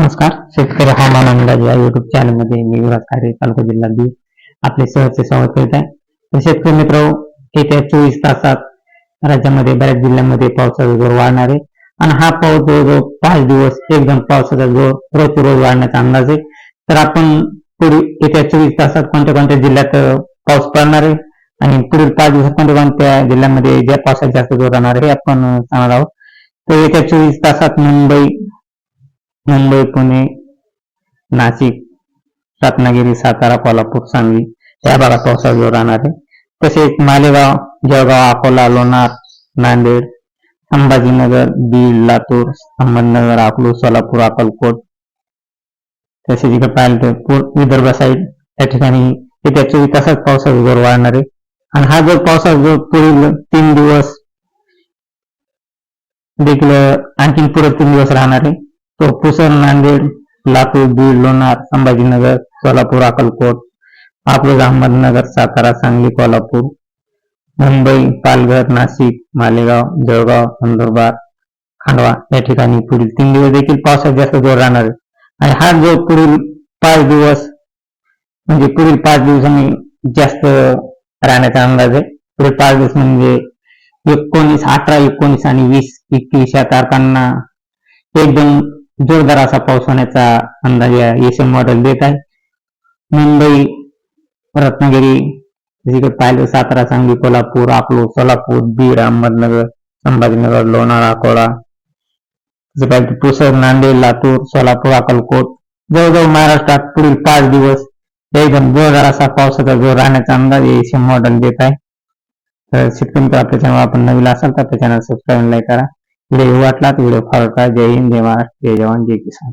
नमस्कार. शेतकरी हवामान अंदाज या युट्यूब चॅनलमध्ये मी विराज कार्य तालुका जिल्हा बीड आपले सहजचे स्वागत करीत आहे. तर शेतकरी मित्र येत्या चोवीस तासात राज्यामध्ये बऱ्याच जिल्ह्यांमध्ये पावसाचा जोर वाढणार आहे. आणि हा पाऊस जवळजवळ पाच दिवस एकदम पावसाचा जोर रोज रोज वाढण्याचा अंदाज आहे. तर आपण पुढील येत्या चोवीस तासात कोणत्या कोणत्या जिल्ह्यात पाऊस पडणार आहे? आणि पुढील पाच दिवसात कोणत्या कोणत्या जिल्ह्यांमध्ये ज्या पावसात जास्त जोर राहणार आहे हे आपण सांगणार आहोत. तर येत्या चोवीस तासात मुंबई मुंबई पुणे नाशिक रत्नागिरी सातारा कोल्हापूर सांगली या भागात पावसाळा जोर राहणार आहे. तसेच मालेगाव जळगाव अकोला लोणार नांदेड संभाजीनगर बीड लातूर अहमदनगर अकलूज सोलापूर अकलकोट तसेच इकडे पाहिलं तर पूर विदर्भ साईड त्या ठिकाणी येत्या चोवीस तासात पावसाचा जोर वाढणार आहे. आणि हा जो पावसाचा जोर पुढील तीन दिवस देखील आणखीन पुढे तीन दिवस राहणार आहे. पुसद नांदेड लातूर बीड लोणार संभाजीनगर सोलापूर अक्कलकोट अकलूज अहमदनगर सातारा सांगली कोल्हापूर मुंबई पालघर नाशिक मालेगाव जळगाव नंदुरबार खांडवा या ठिकाणी पुढील तीन दिवस देखील पावसात जास्त जोर राहणार आहे. आणि हा जो पुढील पाच दिवस म्हणजे पुढील पाच दिवसांनी जास्त राहण्याचा अंदाज आहे. पुढील पाच दिवस म्हणजे एकोणीस अठरा एकोणीस आणि वीस एकवीस या तारखांना एकदम जोरदार असा पाऊस होण्याचा अंदाज या एशियन मॉडेल देत आहे. मुंबई रत्नागिरी जिकडे पाहिलं सातारा सांगली कोल्हापूर अकलूज सोलापूर बीड अहमदनगर संभाजीनगर लोणाळा अकोला जसं पुसद नांदेड लातूर सोलापूर अक्कलकोट जवळजवळ महाराष्ट्रात पुढील पाच दिवस एकदम जोरदार असा पावसाचा जोर राहण्याचा अंदाज एशियन मॉडेल देत आहे. तर शेतकरी मित्र आपल्या चॅनल आपण नवीन असाल तर आपल्या चॅनल सबस्क्राईब लाईक करा. व्हिडिओ वाटला तर व्हिडिओ फॉलो करा जय हिंद जय महाराष्ट्र जय जवान जय किसान.